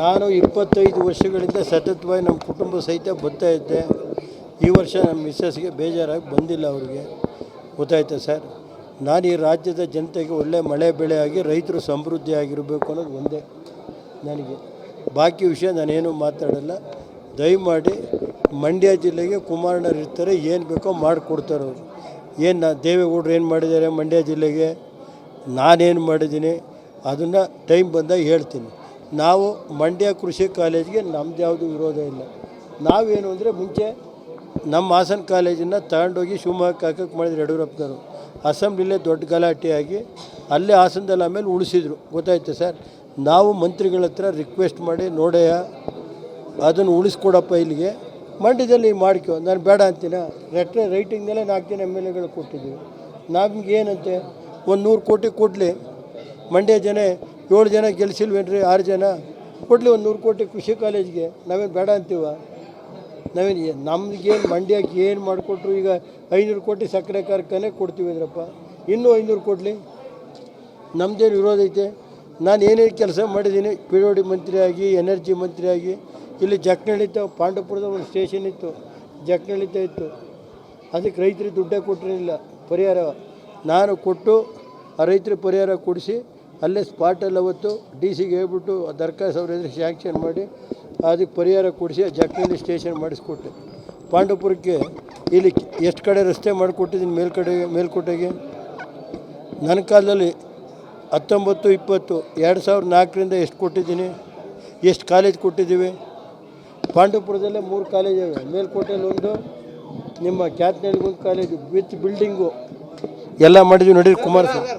ನಾನು ಇಪ್ಪತ್ತೈದು ವರ್ಷಗಳಿಂದ ಸತತವಾಗಿ ನಮ್ಮ ಕುಟುಂಬ ಸಹಿತ ಬರ್ತಾ ಇದ್ದೆ. ಈ ವರ್ಷ ನಮ್ಮ ಮಿಸ್ಸಸ್ಗೆ ಬೇಜಾರಾಗಿ ಬಂದಿಲ್ಲ ಅವ್ರಿಗೆ. ಗೊತ್ತಾಯ್ತಾ ಸರ್? ನಾನು ಈ ರಾಜ್ಯದ ಜನತೆಗೆ ಒಳ್ಳೆ ಮಳೆ ಬೆಳೆ ಆಗಿ ರೈತರು ಸಮೃದ್ಧಿ ಆಗಿರಬೇಕು ಅನ್ನೋದು ಒಂದೇ ನನಗೆ. ಬಾಕಿ ವಿಷಯ ನಾನೇನು ಮಾತಾಡಲ್ಲ. ದಯಮಾಡಿ ಮಂಡ್ಯ ಜಿಲ್ಲೆಗೆ ಕುಮಾರಣ್ಣರು ಇರ್ತಾರೆ ಏನು ಬೇಕೋ ಮಾಡಿಕೊಡ್ತಾರೆ ಅವರು. ಏನು ನಾ ದೇವೇಗೌಡರು ಏನು ಮಾಡಿದ್ದಾರೆ ಮಂಡ್ಯ ಜಿಲ್ಲೆಗೆ? ನಾನೇನು ಮಾಡಿದ್ದೀನಿ? ಅದನ್ನು ಟೈಮ್ ಬಂದಾಗ ಹೇಳ್ತೀನಿ. ನಾವು ಮಂಡ್ಯ ಕೃಷಿ ಕಾಲೇಜ್ಗೆ ನಮ್ದು ಯಾವುದು ವಿರೋಧ ಇಲ್ಲ. ನಾವೇನು ಅಂದರೆ ಮುಂಚೆ ನಮ್ಮ ಹಾಸನ ಕಾಲೇಜನ್ನು ತಗೊಂಡೋಗಿ ಶಿವಮೊಗ್ಗಕ್ಕೆ ಹಾಕಕ್ಕೆ ಮಾಡಿದ್ರು ಯಡಿಯೂರಪ್ಪನವರು. ಅಸೆಂಬ್ಲಿಲೇ ದೊಡ್ಡ ಗಲಾಟೆಯಾಗಿ ಅಲ್ಲೇ ಹಾಸನದಲ್ಲಿ ಆಮೇಲೆ ಉಳಿಸಿದ್ರು. ಗೊತ್ತಾಯ್ತು ಸರ್? ನಾವು ಮಂತ್ರಿಗಳ ಹತ್ರ ರಿಕ್ವೆಸ್ಟ್ ಮಾಡಿ ನೋಡೆಯ ಅದನ್ನು ಉಳಿಸ್ಕೊಡಪ್ಪ ಇಲ್ಲಿಗೆ. ಮಂಡ್ಯದಲ್ಲಿ ಮಾಡ್ಕೊ. ನಾನು ಬೇಡ ಅಂತೀನ? ರೆಟ್ರೆ ರೈಟಿಂಗ್ನಲ್ಲೇ ನಾಲ್ಕು ಜನ ಎಂ ಎಲ್ ಎಗಳು ಕೊಟ್ಟಿದ್ದೀವಿ. ನಮ್ಗೆ ಏನಂತೆ? ಒಂದು ನೂರು ಕೋಟಿ ಕೊಡಲಿ. ಮಂಡ್ಯ ಜನ ಏಳು ಜನ ಗೆಲ್ಸಿಲ್ವೇನ್ರಿ? ಆರು ಜನ? ಕೊಡಲಿ ಒಂದು ನೂರು ಕೋಟಿ ಕೃಷಿ ಕಾಲೇಜ್ಗೆ. ನಾವೇನು ಬೇಡ ಅಂತೀವ? ನಾವೇನು ನಮ್ಗೇನು ಮಂಡ್ಯಕ್ಕೆ ಏನು ಮಾಡಿಕೊಟ್ರು ಈಗ ಐನೂರು ಕೋಟಿ ಸಕ್ಕರೆ ಕಾರ್ಖಾನೆ ಕೊಡ್ತೀವಿ ಅಂದ್ರಪ್ಪ. ಇನ್ನೂ ಐನೂರು ಕೊಡಲಿ? ನಮ್ಮದೇನು ವಿರೋಧ ಐತೆ? ನಾನು ಏನೇನು ಕೆಲಸ ಮಾಡಿದ್ದೀನಿ ಪಿ ಡಬ್ಲ್ಯೂ ಡಿ ಮಂತ್ರಿಯಾಗಿ ಎನರ್ಜಿ ಮಂತ್ರಿಯಾಗಿ ಇಲ್ಲಿ ಜಕ್ನಳ್ಳಿತ್ತು ಪಾಂಡವಪುರದ ಒಂದು ಸ್ಟೇಷನ್ ಇತ್ತು. ಜಕ್ನಳ್ಳಿತ ಇತ್ತು. ಅದಕ್ಕೆ ರೈತರಿಗೆ ದುಡ್ಡೇ ಕೊಟ್ಟಿರಲಿಲ್ಲ, ಪರಿಹಾರ. ನಾನು ಕೊಟ್ಟು ಆ ರೈತರಿಗೆ ಪರಿಹಾರ ಕೊಡಿಸಿ ಅಲ್ಲೇ ಸ್ಪಾಟಲ್ಲಿ ಅವತ್ತು ಡಿ ಸಿಗೆ ಹೇಳ್ಬಿಟ್ಟು ಆ ದರ್ಖಾಸ್ ಅವ್ರ ಎದುರು ಸ್ಯಾಂಕ್ಷನ್ ಮಾಡಿ ಅದಕ್ಕೆ ಪರಿಹಾರ ಕೊಡಿಸಿ ಜಕ್ನಳ್ಳಿ ಸ್ಟೇಷನ್ ಮಾಡಿಸ್ಕೊಟ್ಟೆ ಪಾಂಡವಪುರಕ್ಕೆ ಇಲ್ಲಿ ಎಷ್ಟು ಕಡೆ ರಸ್ತೆ ಮಾಡಿಕೊಟ್ಟಿದ್ದೀನಿ ಮೇಲ್ಕಡೆ, ಮೇಲ್ಕೋಟೆಗೆ? ನನ್ನ ಕಾಲದಲ್ಲಿ ಹತ್ತೊಂಬತ್ತು, ಇಪ್ಪತ್ತು, ಎರಡು ಸಾವಿರದ ನಾಲ್ಕರಿಂದ ಎಷ್ಟು ಕೊಟ್ಟಿದ್ದೀನಿ? ಎಷ್ಟು ಕಾಲೇಜ್ ಕೊಟ್ಟಿದ್ದೀವಿ? ಪಾಂಡವಪುರದಲ್ಲೇ ಮೂರು ಕಾಲೇಜ್ ಇವೆ. ಮೇಲ್ಕೋಟೆಯಲ್ಲಿ ಒಂದು, ನಿಮ್ಮ ಕ್ಯಾತ್ನಳ್ಳಿಗೊಂದು ಕಾಲೇಜು ವಿತ್ ಬಿಲ್ಡಿಂಗು ಎಲ್ಲ ಮಾಡಿದ್ವಿ ನೋಡಿ ಕುಮಾರಸ್ವಾಮಿ.